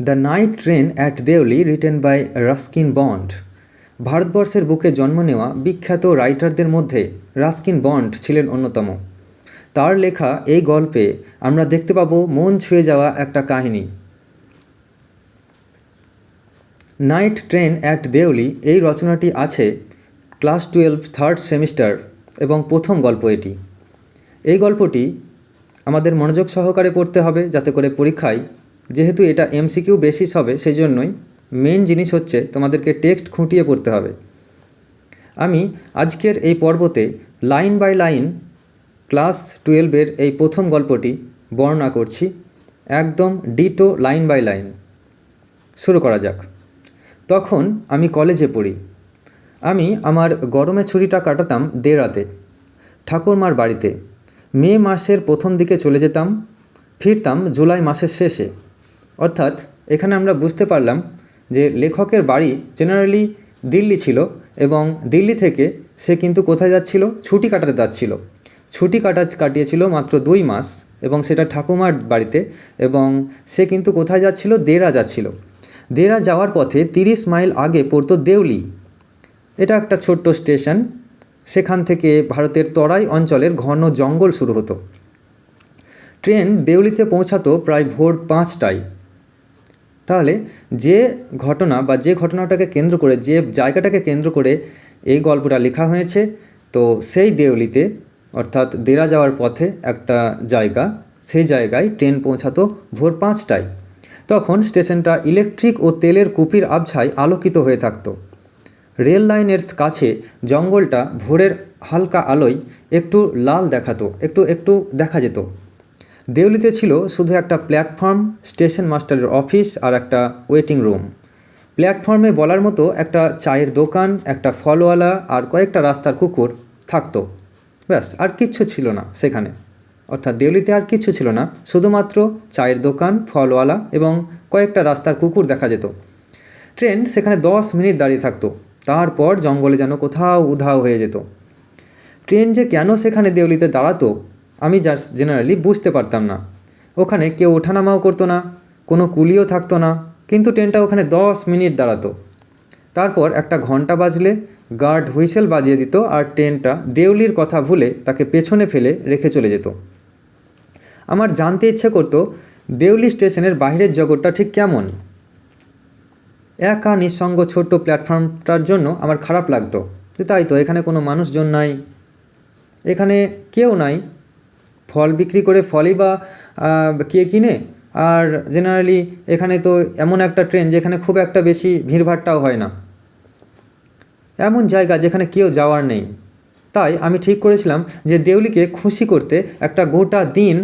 The night train at Deoli written by Ruskin Bond ভারতবর্ষের বুকে জন্ম নেওয়া বিখ্যাত রাইটারদের মধ্যে রাস্কিন বন্ড ছিলেন অন্যতম। তার লেখা এই গল্পে আমরা দেখতে পাবো মন ছুঁয়ে যাওয়া একটা কাহিনী। নাইট ট্রেন অ্যাট দেওলি এই রচনাটি আছে ক্লাস টুয়েলভ থার্ড সেমিস্টার এবং প্রথম গল্প এটি। এই গল্পটি আমাদের মনোযোগ সহকারে পড়তে হবে যাতে করে পরীক্ষায় যেহেতু এটা এমসিকিউ বেসিস হবে সেই জন্যই মেন জিনিস হচ্ছে তোমাদেরকে টেক্সট খুঁটিয়ে পড়তে হবে। আমি আজকের এই পর্বতে লাইন বাই লাইন ক্লাস টুয়েলভের এই প্রথম গল্পটি বর্ণনা করছি। একদম ডিটো লাইন বাই লাইন শুরু করা যাক। তখন আমি কলেজে পড়ি। আমি আমার গরমের ছুটিটা কাটাতাম দেরাতে ঠাকুরমার বাড়িতে। মে মাসের প্রথম দিকে চলে যেতাম। ফিরতাম জুলাই মাসের শেষে। অর্থাৎ এখানে আমরা বুঝতে পারলাম যে লেখকের বাড়ি জেনারেলি দিল্লি ছিল এবং দিল্লি থেকে সে কিন্তু কোথায় যাচ্ছিল? ছুটি কাটাতে যাচ্ছিল। ছুটি কাটা কাটিয়েছিল মাত্র দুই মাস এবং সেটা ঠাকুমার বাড়িতে এবং সে কিন্তু কোথায় যাচ্ছিল? দেরা যাচ্ছিল। দেরা যাওয়ার পথে তিরিশ মাইল আগে পড়তো দেউলি। এটা একটা ছোট্ট স্টেশন। সেখান থেকে ভারতের তরাই অঞ্চলের ঘন জঙ্গল শুরু হতো। ট্রেন দেউলিতে পৌঁছাতো প্রায় ভোর পাঁচটায়। তাহলে যে ঘটনা বা যে ঘটনাটাকে কেন্দ্র করে, যে জায়গাটাকে কেন্দ্র করে এই গল্পটা লেখা হয়েছে, তো সেই দেউলিতে, অর্থাৎ দেরা যাওয়ার পথে একটা জায়গা, সেই জায়গায় ট্রেন পৌঁছাতো ভোর পাঁচটায়। তখন স্টেশনটা ইলেকট্রিক ও তেলের কুপির আবছায় আলোকিত হয়ে থাকতো। রেল লাইনের কাছে জঙ্গলটা ভোরের হালকা আলোয় একটু লাল দেখাতো, একটু একটু দেখা যেত। দেউলিতে ছিল শুধু একটা প্ল্যাটফর্ম, স্টেশন মাস্টারের অফিস আর একটা ওয়েটিং রুম। প্ল্যাটফর্মে বলার মতো একটা চায়ের দোকান, একটা ফলওয়ালা আর কয়েকটা রাস্তার কুকুর থাকতো। ব্যাস, আর কিচ্ছু ছিল না সেখানে। অর্থাৎ দেউলিতে আর কিছু ছিল না, শুধুমাত্র চায়ের দোকান, ফলওয়ালা এবং কয়েকটা রাস্তার কুকুর দেখা যেত। ট্রেন সেখানে দশ মিনিট দাঁড়িয়ে থাকতো। তারপর জঙ্গলে যেন কোথাও উধাও হয়ে যেত। ট্রেন যে কেন সেখানে দেউলিতে দাঁড়াতো আমি যা জেনারেলি বুঝতে পারতাম না। ওখানে কেউ ওঠানামাও করতো না, কোনো কুলিও থাকতো না, কিন্তু ট্রেনটা ওখানে দশ মিনিট দাঁড়াতো। তারপর একটা ঘণ্টা বাজলে গার্ড হুইসেল বাজিয়ে দিত আর ট্রেনটা দেউলির কথা ভুলে তাকে পেছনে ফেলে রেখে চলে যেত। আমার জানতে ইচ্ছে করতো, দেউলি স্টেশনের বাইরের জগৎটা ঠিক কেমন? একা নিঃসঙ্গ ছোট্ট প্ল্যাটফর্মটার জন্য আমার খারাপ লাগতো। যে তাই তো, এখানে কোনো মানুষজন নাই। এখানে কেউ নাই। ফল বিক্রি করে ফলই বা কে কিনে? আর জেনারেলি এখানে তো এমন একটা ট্রেন যেখানে খুব একটা বেশি ভিড়ভাড়টাও হয় না। এমন জায়গা যেখানে কেউ যাওয়ার নেই। তাই আমি ঠিক করেছিলাম যে দেউলিকে খুশি করতে একটা গোটা দিন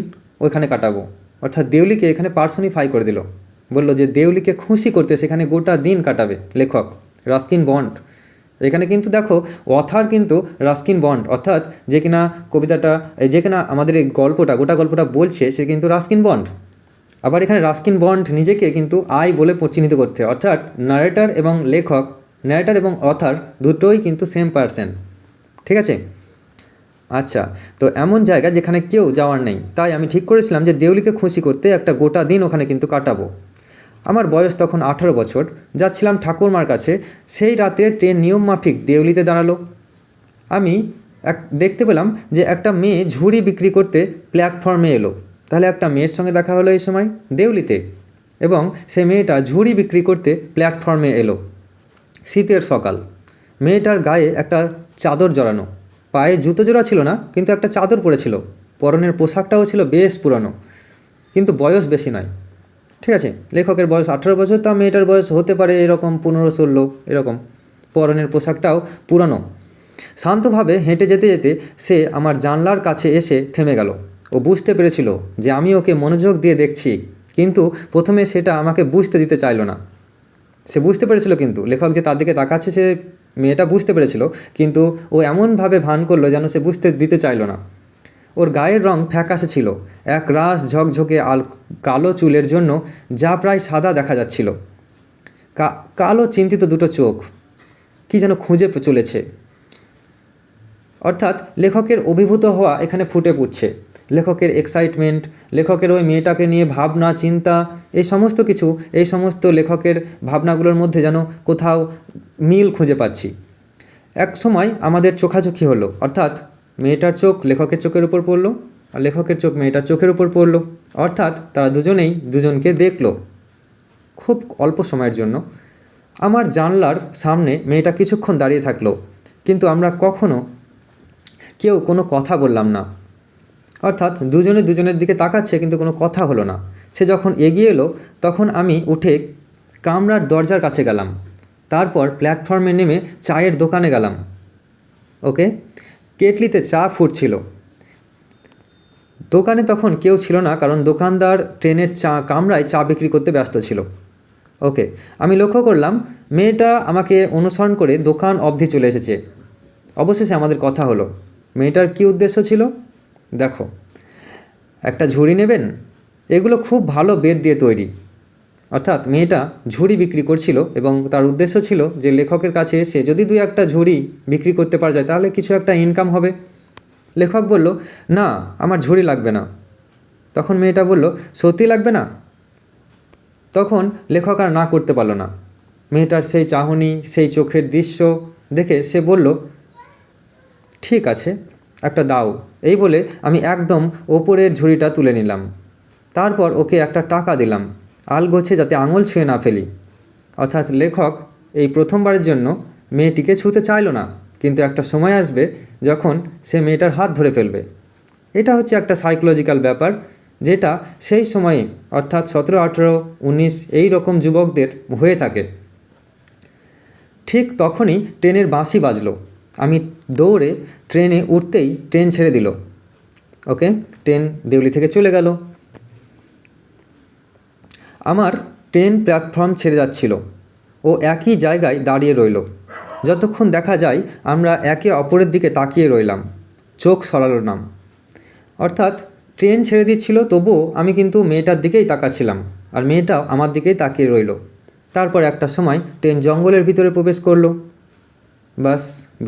ওইখানে কাটাবো। অর্থাৎ দেউলিকে এখানে পার্সনিফাই করে দিল। বলল যে দেউলিকে খুশি করতে সেখানে গোটা দিন কাটাবে, লেখক রাস্কিন বন্ড। এখানে কিন্তু দেখো অথার কিন্তু রাস্কিন বন্ড অর্থাৎ যে কিনা কবিতাটা যে কিনা আমাদের এই গল্পটা, গোটা গল্পটা বলছে, সে কিন্তু রাস্কিন বন্ড আবার এখানে রাস্কিন বন্ড নিজেকে কিন্তু আই বলে চিহ্নিত করতে, অর্থাৎ নারেটার এবং লেখক ন্যারেটার এবং অথার দুটোই কিন্তু সেম পার্সন ঠিক আছে? আচ্ছা তো এমন জায়গা যেখানে কেউ যাওয়ার নেই। তাই আমি ঠিক করেছিলাম যে দেউলিকে খুশি করতে একটা গোটা দিন ওখানে কিন্তু কাটাবো। আমার বয়স তখন আঠারো বছর, যাচ্ছিলাম ঠাকুরমার কাছে, সেই রাতে ট্রেন নিয়মমাফিক দেউলিতে দাঁড়াল। আমি এক, দেখতে পেলাম যে একটা মেয়ে ঝুড়ি বিক্রি করতে প্ল্যাটফর্মে এলো। তাহলে একটা মেয়ের সঙ্গে দেখা হলো এই সময়, দেউলিতে। এবং সেই মেয়েটা ঝুড়ি বিক্রি করতে প্ল্যাটফর্মে এলো। শীতের সকাল। মেয়েটার গায়ে একটা চাদর জড়ানো। পায়ে জুতো জোড়া ছিল না, কিন্তু একটা চাদর পরেছিল। পরনের পোশাকটাও ছিল বেশ পুরানো। কিন্তু বয়স বেশি নয়। ঠিক আছে, লেখকের বয়স আঠেরো বছর, তা মেয়েটার বয়স হতে পারে এরকম পনেরো, ষোলো, এরকম। পরনের পোশাকটাও পুরানো। শান্তভাবে হেঁটে যেতে যেতে সে আমার জানলার কাছে এসে থেমে গেল ও বুঝতে পেরেছিল যে আমি ওকে মনোযোগ দিয়ে দেখছি, কিন্তু প্রথমে সেটা আমাকে বুঝতে দিতে চাইলো না। সে বুঝতে পেরেছিল কিন্তু, লেখক যে তার দিকে তাকাচ্ছে সে মেয়েটা বুঝতে পেরেছিল, কিন্তু ও এমনভাবে ভান করল যেন সে বুঝতে দিতে চাইলো না। ওর গায়ের রং ফ্যাকাশে ছিল। এক রাস ঝকঝকে আল কালো চুলের জন্য যা প্রায় সাদা দেখা যাচ্ছিল। কালো চিন্তিত দুটো চোখ। কি যেন খুঁজে চলেছে। অর্থাৎ লেখকের অভিভূত হওয়া এখানে ফুটে উঠছে। লেখকের এক্সাইটমেন্ট লেখকের ওই মেয়েটাকে নিয়ে ভাবনা, চিন্তা, এই সমস্ত কিছু, এই সমস্ত লেখকের ভাবনাগুলোর মধ্যে যেন কোথাও মিল খুঁজে পাচ্ছি। এক সময় আমাদের চোখাচোখি হলো। অর্থাৎ মেয়েটার চোখ লেখকের চোখের উপর পড়ল আর লেখকের চোখ মেয়েটার চোখের উপর পড়ল। অর্থাৎ তারা দুজনেই দুজনকে দেখল। খুব অল্প সময়ের জন্য আমার জানলার সামনে মেয়েটা কিছুক্ষণ দাঁড়িয়ে থাকল। কিন্তু আমরা কখনো কেউ কোনো কথা বললাম না। অর্থাৎ দুজনে দুজনের দিকে তাকাচ্ছে কিন্তু কোনো কথা হলো না। সে যখন এগিয়ে এলো, তখন আমি উঠে কামরার দরজার কাছে গেলাম। তারপর প্ল্যাটফর্মে নেমে চায়ের দোকানে গেলাম। ওকে? কেটলিতে চা ফুটছিল। দোকানে তখন কেউ ছিল না, কারণ দোকানদার ট্রেনের চা কামরায় চা বিক্রি করতে ব্যস্ত ছিল। ওকে, আমি লক্ষ্য করলাম, মেয়েটা আমাকে অনুসরণ করে দোকান অবধি চলে এসেছে। অবশেষে আমাদের কথা হলো, মেয়েটার কী উদ্দেশ্য ছিল? দেখো, একটা ঝুড়ি নেবেন? এগুলো খুব ভালো বেদ দিয়ে তৈরি। অর্থাৎ মেয়েটা ঝুড়ি বিক্রি করছিল এবং তার উদ্দেশ্য ছিল যে লেখকের কাছে এসে যদি দুই একটা ঝুড়ি বিক্রি করতে পারা যায়, তাহলে কিছু একটা ইনকাম হবে। লেখক বলল, না, আমার ঝুড়ি লাগবে না। তখন মেয়েটা বলল, সত্যি লাগবে না? তখন লেখক আর না করতে পারল না। মেয়েটার সেই চাহনি, সেই চোখের দৃশ্য দেখে সে বলল, ঠিক আছে, একটা দাও। এই বলে আমি একদম ওপরের ঝুড়িটা তুলে নিলাম। তারপর ওকে একটা টাকা দিলাম। আলগোছে যাতে আঙুল ছুঁয়ে না ফেলি। অর্থাৎ লেখক এই প্রথমবারের জন্য মেয়েটিকে ছুঁতে চাইলো না, কিন্তু একটা সময় আসবে যখন সে মেয়েটার হাত ধরে ফেলবে। এটা হচ্ছে একটা সাইকোলজিক্যাল ব্যাপার, যেটা সেই সময়ে, অর্থাৎ সতেরো, আঠেরো, উনিশ এই রকম যুবকদের হয়ে থাকে। ঠিক তখনই ট্রেনের বাঁশি বাজলো। আমি দৌড়ে ট্রেনে উঠতেই ট্রেন ছেড়ে দিল। ওকে, ট্রেন দেউলি থেকে চলে গেল। আমার ট্রেন প্ল্যাটফর্ম ছেড়ে যাচ্ছিল ও একই জায়গায় দাঁড়িয়ে রইল। যতক্ষণ দেখা যায়, আমরা একে অপরের দিকে তাকিয়ে রইলাম। চোখ সরালো নাম অর্থাৎ ট্রেন ছেড়ে দিচ্ছিল, তবুও আমি কিন্তু মেয়েটার দিকেই তাকাচ্ছিলাম আর মেয়েটাও আমার দিকেই তাকিয়ে রইল। তারপর একটা সময় ট্রেন জঙ্গলের ভিতরে প্রবেশ করল। বাস,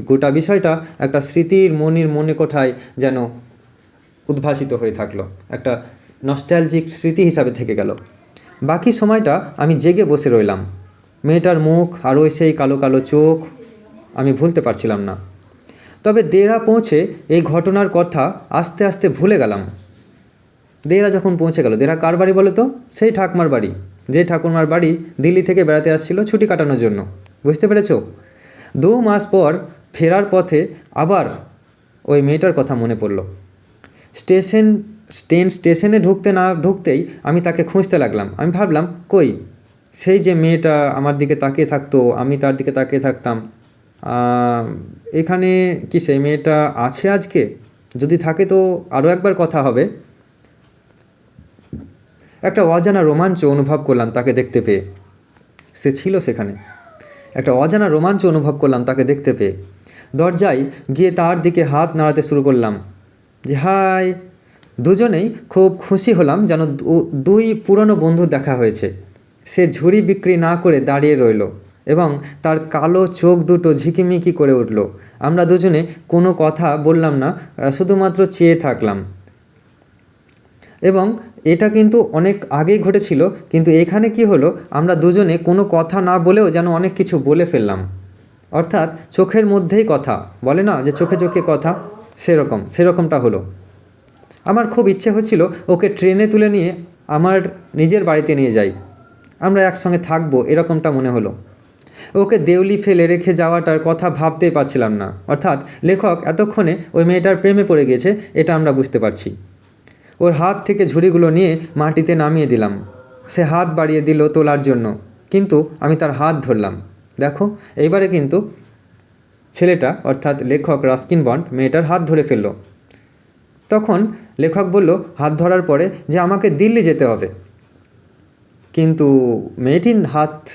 গোটা বিষয়টা একটা স্মৃতির মনির মনে কোঠায় যেন উদ্ভাসিত হয়ে থাকল। একটা নস্টালজিক স্মৃতি হিসাবে থেকে গেল। বাকি সময়টা আমি জেগে বসে রইলাম। মেয়েটার মুখ আর ওই সেই কালো কালো চোখ আমি ভুলতে পারছিলাম না। তবে দেরা পৌঁছে এই ঘটনার কথা আস্তে আস্তে ভুলে গেলাম। দেরা যখন পৌঁছে গেল, দেরা কার বাড়ি বলো তো? সেই ঠাকুমার বাড়ি। যে ঠাকুমার বাড়ি দিল্লি থেকে বেড়াতে আসছিল ছুটি কাটানোর জন্য। বুঝতে পেরেছ? দু মাস পর ফেরার পথে আবার ওই মেয়েটার কথা মনে পড়ল। স্টেশন ট্রেন স্টেশনে ঢুকতে না, ঢুকতেই আমি তাকে খুঁজতে লাগলাম। আমি ভাবলাম, কই, সেই যে মেয়েটা আমার দিকে তাকিয়ে থাকতো, আমি তার দিকে তাকিয়ে থাকতাম এখানে কি সেই মেয়েটা আছে আজকে? যদি থাকে তো আরও একবার কথা হবে। একটা অজানা রোমাঞ্চ অনুভব করলাম তাকে দেখতে পেয়ে। সে ছিল সেখানে। একটা অজানা রোমাঞ্চ অনুভব করলাম তাকে দেখতে পেয়ে। দরজায় গিয়ে তার দিকে হাত নাড়াতে শুরু করলাম। যে, হাই দুজনেই খুব খুশি হলাম যেন দুই পুরনো বন্ধুর দেখা হয়েছে। সে ঝুড়ি বিক্রি না করে দাঁড়িয়ে রইল এবং তার কালো চোখ দুটো ঝিকিমিকি করে উঠল। আমরা দুজনে কোনো কথা বললাম না শুধুমাত্র চেয়ে থাকলাম। এবং এটা কিন্তু অনেক আগেই ঘটেছিল, কিন্তু এখানে কি হলো, আমরা দুজনে কোনো কথা না বলেও যেন অনেক কিছু বলে ফেললাম। অর্থাৎ চোখের মধ্যেই কথা, বলে না যে চোখে চোখে কথা? সেরকম, সেরকমটা হলো। আমার খুব ইচ্ছে হচ্ছিল ওকে ট্রেনে তুলে নিয়ে আমার নিজের বাড়িতে নিয়ে যাই। আমরা একসঙ্গে থাকব, এরকমটা মনে হলো। ওকে দেউলি ফেলে রেখে যাওয়াটার কথা ভাবতেই পারছিলাম না। অর্থাৎ লেখক এতক্ষণে ওই মেয়েটার প্রেমে পড়ে গেছে, এটা আমরা বুঝতে পারছি। ওর হাত থেকে ঝুড়িগুলো নিয়ে মাটিতে নামিয়ে দিলাম। সে হাত বাড়িয়ে দিল তোলার জন্য। কিন্তু আমি তার হাত ধরলাম। দেখো, এইবারে কিন্তু ছেলেটা, অর্থাৎ লেখক রাস্কিন বন্ড, মেয়েটার হাত ধরে ফেলল। তখন লেখক বলল, হাত ধরার পরে যে আমাকে দিল্লি যেতে হবে। কিন্তু মেয়েটির হাত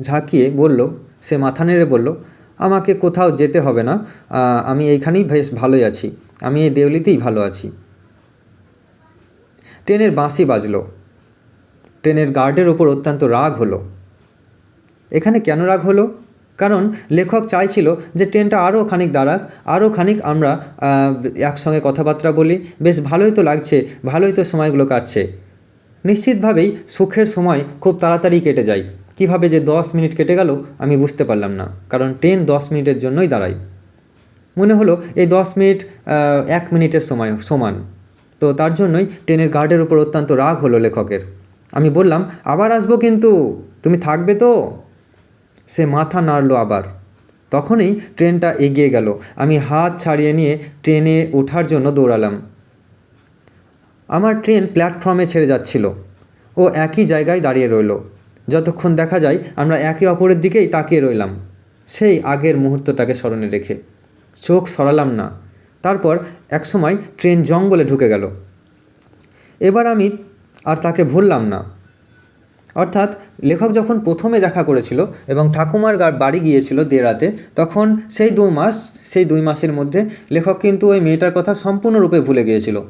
ঝাঁকিয়ে বলল, সে মাথা নেড়ে বলল, আমাকে কোথাও যেতে হবে না। আমি এইখানেই বেশ ভালোই আছি। আমি এই দেউলিতেই ভালো আছি। ট্রেনের বাঁশি বাজলো। ট্রেনের গার্ডের ওপর অত্যন্ত রাগ হলো। এখানে কেন রাগ হলো? কারণ লেখক চাইছিল যে ট্রেনটা আরও খানিক দাঁড়াক আরও খানিক আমরা একসঙ্গে কথাবার্তা বলি। বেশ ভালোই তো লাগছে, ভালোই তো সময়গুলো কাটছে। নিশ্চিতভাবেই সুখের সময় খুব তাড়াতাড়ি কেটে যায়। কীভাবে যে দশ মিনিট কেটে গেল, আমি বুঝতে পারলাম না, কারণ ট্রেন দশ মিনিটের জন্যই দাঁড়ায়। মনে হলো এই দশ মিনিট এক মিনিটের সময়, সমান। তো তার জন্যই ট্রেনের গার্ডের উপর অত্যন্ত রাগ হলো লেখকের। আমি বললাম, আবার আসব কিন্তু, তুমি থাকবে তো? সে মাথা নাড়লো আবার। তখনই ট্রেনটা এগিয়ে গেল। আমি হাত ছাড়িয়ে নিয়ে ট্রেনে ওঠার জন্য দৌড়ালাম। আমার ট্রেন প্ল্যাটফর্মে ছেড়ে যাচ্ছিল। ও একই জায়গায় দাঁড়িয়ে রইল। যতক্ষণ দেখা যায়, আমরা একে অপরের দিকেই তাকিয়ে রইলাম। সেই আগের মুহূর্তটাকে স্মরণে রেখে। চোখ সরালাম না। তারপর একসময় ট্রেন জঙ্গলে ঢুকে গেল। এবার আমি আর তাকে ভুললাম না। অর্থাৎ লেখক যখন প্রথমে দেখা করেছিল এবং ঠাকুমার বাড়ি গিয়েছিল দেরাতে তখন সেই দু মাস, সেই দুই মাসের মধ্যে লেখক কিন্তু ওই মেয়েটার কথা সম্পূর্ণরূপে ভুলে গিয়েছিল।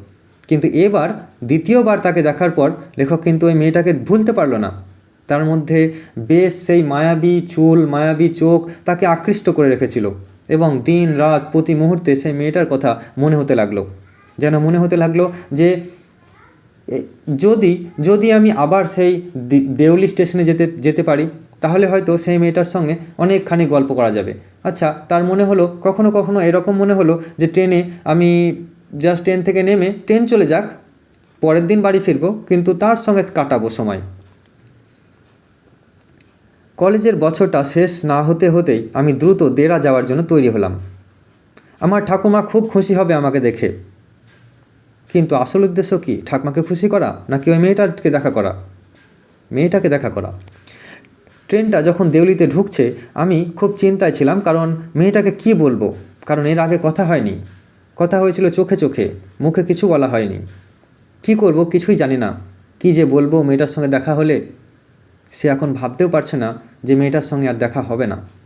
কিন্তু এবার, দ্বিতীয়বার তাকে দেখার পর লেখক কিন্তু ওই মেয়েটাকে ভুলতে পারল না। তার মধ্যে বেশ সেই মায়াবী চুল, মায়াবী চোখ তাকে আকৃষ্ট করে রেখেছিল এবং দিন, রাত প্রতি মুহূর্তে সেই মেয়েটার কথা মনে হতে লাগল। যেন মনে হতে লাগল যে যদি যদি আমি আবার সেই দেউলি স্টেশনে যেতে যেতে পারি, তাহলে হয়তো সেই মেয়েটার সঙ্গে অনেকখানি গল্প করা যাবে। আচ্ছা তার মনে হলো, কখনো কখনো এরকম মনে হলো যে ট্রেনে আমি জাস্ট ট্রেন থেকে নেমে ট্রেন চলে যাক, পরের দিন বাড়ি ফিরবো, কিন্তু তার সঙ্গে কাটাবো সময়। কলেজের বছরটা শেষ না হতে হতেই আমি দ্রুত দেরা যাওয়ার জন্য তৈরি হলাম। আমার ঠাকুমা খুব খুশি হবে আমাকে দেখে। কিন্তু আসল উদ্দেশ্য কি? ঠাকমাকে খুশি করা নাকি ওই মেয়েটাকে দেখা করা? মেয়েটাকে দেখা করা। ট্রেনটা যখন দেউলিতে ঢুকছে, আমি খুব চিন্তায় ছিলাম, কারণ মেয়েটাকে কি বলব? কারণ এর আগে কথা হয়নি। কথা হয়েছিল চোখে চোখে, মুখে কিছু বলা হয়নি। কি করব কিছুই জানি না। কি যে বলব মেয়েটার সঙ্গে দেখা হলে? সে এখন ভাবতেও পারছে না যে মেয়েটার সঙ্গে আর দেখা হবে না।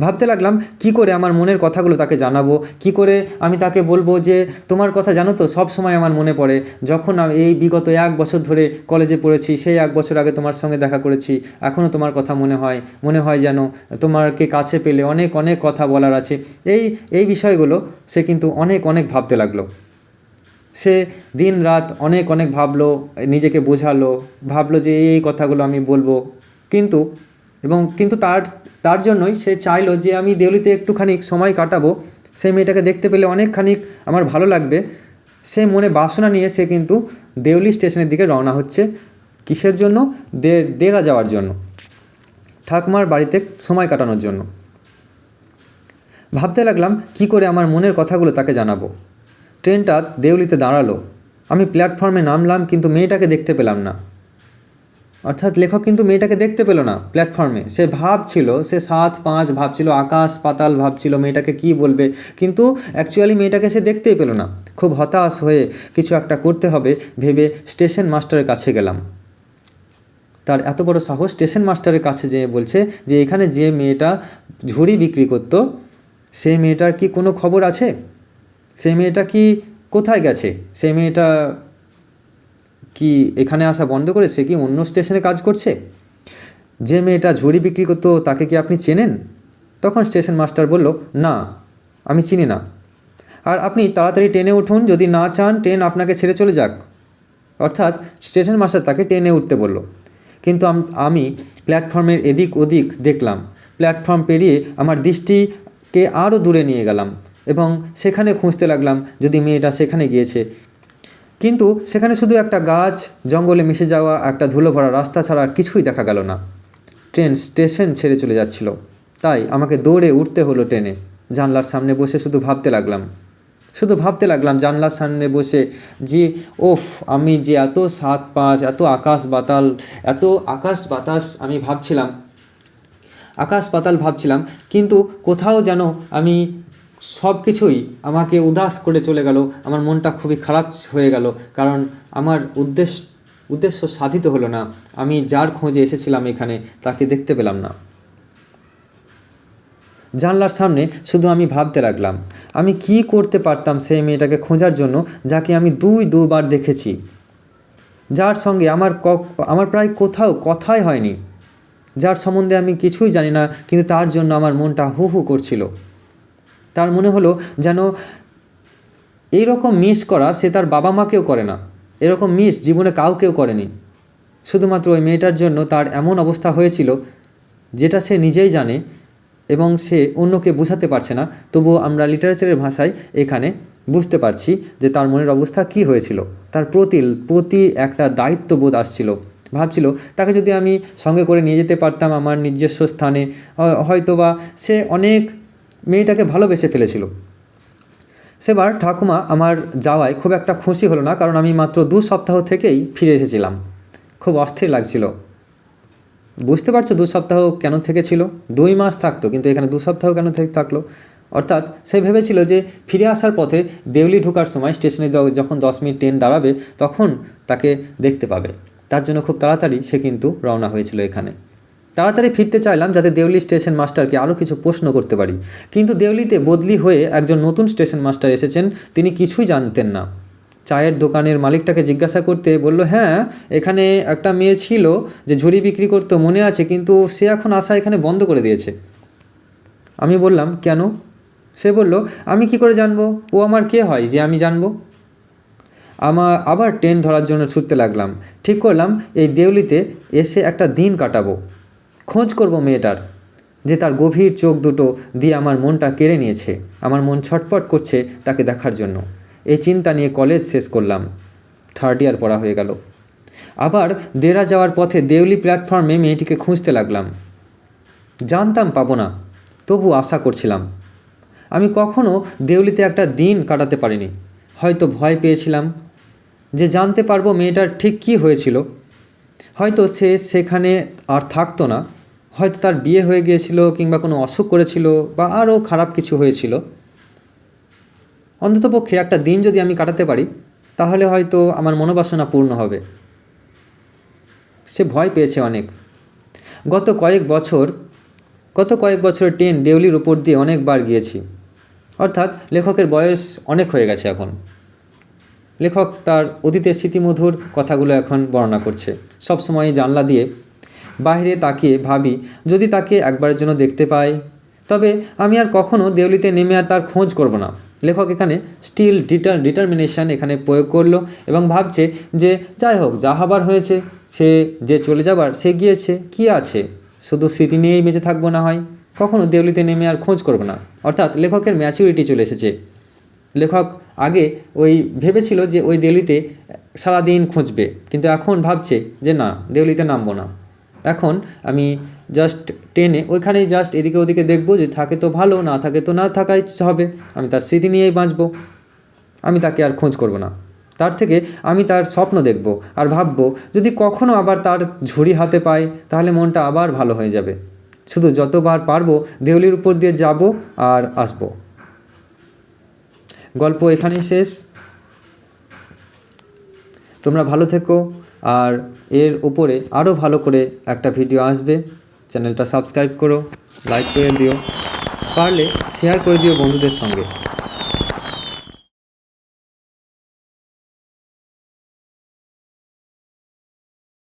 ভাবতে লাগলাম, কি করে আমার মনের কথাগুলো তাকে জানাব? কি করে আমি তাকে বলব যে, তোমার কথা জানো তো, সব সময় আমার মনে পড়ে। যখন এই বিগত এক বছর ধরে কলেজে পড়েছি, সেই এক বছর আগে তোমার সঙ্গে দেখা করেছি। এখনও তোমার কথা মনে হয়। মনে হয় যেন তোমাকে কাছে পেলে অনেক অনেক কথা বলার আছে। এই এই বিষয়গুলো সে কিন্তু অনেক অনেক ভাবতে লাগল। সে দিন রাত অনেক অনেক ভাবলো, নিজেকে বোঝালো, ভাবলো যে এই কথাগুলো আমি বলব। কিন্তু এবং কিন্তু তার তার জন্যই সে চাইলো যে আমি দেউলিতে একটুখানি সময় কাটাবো। সেই মেয়েটাকে দেখতে পেলে অনেকখানি আমার ভালো লাগবে। সে মনে বাসনা নিয়ে সে কিন্তু দেউলি স্টেশনের দিকে রওনা হচ্ছে কিসের জন্য? দে, দেরা যাওয়ার জন্য। ঠাকুমার বাড়িতে সময় কাটানোর জন্য। ভাবতে লাগলাম কি করে আমার মনের কথাগুলো তাকে জানাব। ট্রেনটা দেউলিতে দাঁড়াল। আমি প্ল্যাটফর্মে নামলাম কিন্তু মেয়েটাকে দেখতে পেলাম না। অর্থাৎ লেখক কিন্তু মেয়েটাকে দেখতে পেল না প্ল্যাটফর্মে সে ভাবছিল, সে সাত, পাঁচ ভাবছিল, আকাশ, পাতাল ভাবছিল মেয়েটাকে কি বলবে, কিন্তু অ্যাকচুয়ালি মেয়েটাকে সে দেখতেই পেল না। খুব হতাশ হয়ে কিছু একটা করতে হবে ভেবে স্টেশন মাস্টারের কাছে গেলাম। তার এত বড় সাহস স্টেশন মাস্টারের কাছে যেয়ে বলছে যে এখানে যে মেয়েটা ঝুড়ি বিক্রি করতো সেই মেয়েটার কি কোনো খবর আছে? সেই মেয়েটা কি কোথায় গেছে? সেই মেয়েটা কি এখানে আসা বন্ধ করে সে কি অন্য স্টেশনে কাজ করছে? যে মেয়েটা ঝুড়ি বিক্রি করতো, তাকে কি আপনি চেনেন? তখন স্টেশন মাস্টার বলল, না, আমি চিনি না। আর আপনি তাড়াতাড়ি ট্রেনে উঠুন, যদি না চান, ট্রেন আপনাকে ছেড়ে চলে যাক। অর্থাৎ স্টেশন মাস্টার তাকে ট্রেনে উঠতে বলল। কিন্তু আমি প্ল্যাটফর্মের এদিক ওদিক দেখলাম। প্ল্যাটফর্ম পেরিয়ে আমার দৃষ্টিকে আরও দূরে নিয়ে গেলাম এবং সেখানে খুঁজতে লাগলাম, যদি মেয়েটা সেখানে গিয়েছে কিন্তু সেখানে শুধু একটা গাছ, জঙ্গলে মিশে যাওয়া, একটা ধুলো ভরা রাস্তা ছাড়া আর কিছুই দেখা গেল না। ট্রেন স্টেশন ছেড়ে চলে যাচ্ছিল। তাই আমাকে দৌড়ে উঠতে হলো ট্রেনে। জানলার সামনে বসে শুধু ভাবতে লাগলাম। শুধু ভাবতে লাগলাম জানলার সামনে বসে যে, ওফ, আমি যে এত সাত পাঁচ, এত আকাশ বাতাল, এত আকাশ বাতাস আমি ভাবছিলাম। আকাশ পাতাল ভাবছিলাম, কিন্তু কোথাও যেন আমি সব কিছুই আমাকে উদাস করে চলে গেল, আমার মনটা খুবই খারাপ হয়ে গেল, কারণ আমার উদ্দেশ্য উদ্দেশ্য সাধিত হলো না। আমি যার খোঁজে এসেছিলাম এখানে, তাকে দেখতে পেলাম না। জানলার সামনে শুধু আমি ভাবতে লাগলাম, আমি কি করতে পারতাম সেই মেয়েটাকে খোঁজার জন্য যাকে আমি দুই, দুবার দেখেছি। যার সঙ্গে আমার আমার প্রায় কোথাও কথাই হয়নি। যার সম্বন্ধে আমি কিছুই জানি না, কিন্তু তার জন্য আমার মনটা হু হু করছিল। তার মনে হলো যেন এইরকম মিস করা সে তার বাবা মাকেও করে না। এরকম মিস জীবনে কাউকেও করেনি। শুধুমাত্র ওই মেয়েটার জন্য তার এমন অবস্থা হয়েছিল যেটা সে নিজেই জানে এবং সে অন্যকে বোঝাতে পারছে না। তবুও আমরা লিটারেচারের ভাষায় এখানে বুঝতে পারছি যে তার মনের অবস্থা কি হয়েছিল। তার প্রতি প্রতি একটা দায়িত্ববোধ আসছিল। ভাবছিল, তাকে যদি আমি সঙ্গে করে নিয়ে যেতে পারতাম আমার নিজস্ব স্থানে হয়- হয়তোবা সে অনেক মেয়েটাকে ভালোবেসে ফেলেছিল। সেবার ঠাকুমা আমার যাওয়ায় খুব একটা খুশি হলো না, কারণ আমি মাত্র দু সপ্তাহ থেকেই ফিরে এসেছিলাম। খুব অস্থির লাগছিল। বুঝতে পারছ দু সপ্তাহ কেন থেকেছিল? দুই মাস থাকতো, কিন্তু এখানে দু সপ্তাহ কেন থেকে থাকল? অর্থাৎ সে ভেবেছিল যে ফিরে আসার পথে দেউলি ঢোকার সময় স্টেশনে যখন দশ মিনিট ট্রেন দাঁড়াবে, তখন তাকে দেখতে পাবে। তার জন্য খুব তাড়াতাড়ি সে কিন্তু রওনা হয়েছিল এখানে। তাড়াতাড়ি ফিরতে চাইলাম যাতে দেউলি স্টেশন মাস্টারকে আরও কিছু প্রশ্ন করতে পারি। কিন্তু দেউলিতে বদলি হয়ে একজন নতুন স্টেশন মাস্টার এসেছেন, তিনি কিছুই জানতেন না। চায়ের দোকানের মালিকটাকে জিজ্ঞাসা করতে বলল হ্যাঁ এখানে একটা মেয়ে ছিল যে ঝুড়ি বিক্রি করতো, মনে আছে, কিন্তু সে এখন আসা এখানে বন্ধ করে দিয়েছে। আমি বললাম, কেন? সে বলল, আমি কি করে জানব? ও আমার কে হয় যে আমি জানব? আমার আবার ট্রেন ধরার জন্য ছুটতে লাগলাম। ঠিক করলাম, এই দেউলিতে এসে একটা দিন কাটাবো। খোঁজ করব মেয়েটার, যে তার গভীর চোখ দুটো দিয়ে আমার মনটা কেড়ে নিয়েছে, আমার মন ছটপট করছে তাকে দেখার জন্য। এই চিন্তা নিয়ে কলেজ শেষ করলাম। থার্ড ইয়ার পড়া হয়ে গেল। আবার দেরা যাওয়ার পথে দেউলি প্ল্যাটফর্মে মেয়েটিকে খুঁজতে লাগলাম। জানতাম পাবো না, তবু আশা করছিলাম। আমি কখনও দেউলিতে একটা দিন কাটাতে পারিনি। হয়তো ভয় পেয়েছিলাম যে জানতে পারব মেয়েটার ঠিক কী হয়েছিল। হয়তো সে সেখানে আর থাকতো না। হয়তো তার বিয়ে হয়ে গিয়েছিল কিংবা কোনো অসুখ করেছিল বা আরও খারাপ কিছু হয়েছিল। অন্ততপক্ষে একটা দিন যদি আমি কাটাতে পারি, তাহলে হয়তো আমার মনোবাসনা পূর্ণ হবে। সে ভয় পেয়েছে অনেক। গত কয়েক বছর, গত কয়েক বছর ট্রেন দেউলির উপর দিয়ে অনেকবার গিয়েছি। অর্থাৎ লেখকের বয়স অনেক হয়ে গেছে এখন। লেখক তার অতীতের স্মৃতিমধুর কথাগুলো এখন বর্ণনা করছে। সবসময় জানলা দিয়ে বাইরে তাকিয়ে ভাবি, যদি তাকে একবারের জন্য দেখতে পাই। তবে আমি আর কখনও দেউলিতে নেমে আর তার খোঁজ করব না। লেখক এখানে স্টিল ডিটার ডিটারমিনেশন এখানে প্রয়োগ করল এবং ভাবছে যে, যাই হোক, যা হবার হয়েছে, সে যে চলে যাবার, সে গিয়েছে, কি আছে? শুধু স্মৃতি নিয়েই বেঁচে থাকব না হয়, কখনো দেউলিতে নেমে আর খোঁজ করব না। অর্থাৎ লেখকের ম্যাচুরিটি চলে এসেছে। লেখক আগে ওই ভেবেছিল যে ওই দেউলিতে সারাদিন খুঁজবে, কিন্তু এখন ভাবছে যে, না, দেউলিতে নামবো না। এখন আমি জাস্ট টেনে ওইখানেই জাস্ট এদিকে ওদিকে দেখব যে থাকে তো ভালো, না থাকে তো না থাকাই হবে। আমি তার স্মৃতি নিয়েই বাঁচবো। আমি তাকে আর খোঁজ করব না। তার থেকে আমি তার স্বপ্ন দেখব আর ভাববো, যদি কখনও আবার তার ঝুড়ি হাতে পাই, তাহলে মনটা আবার ভালো হয়ে যাবে। শুধু যতবার পারব দেউলির উপর দিয়ে যাব আর আসব। গল্প এখানেই শেষ। তোমরা ভালো থেকো। আর এর উপরে আরও ভালো করে একটা ভিডিও আসবে। চ্যানেলটা সাবস্ক্রাইব করো লাইক করে দিও। পারলে শেয়ার করে দিও বন্ধুদের সঙ্গে।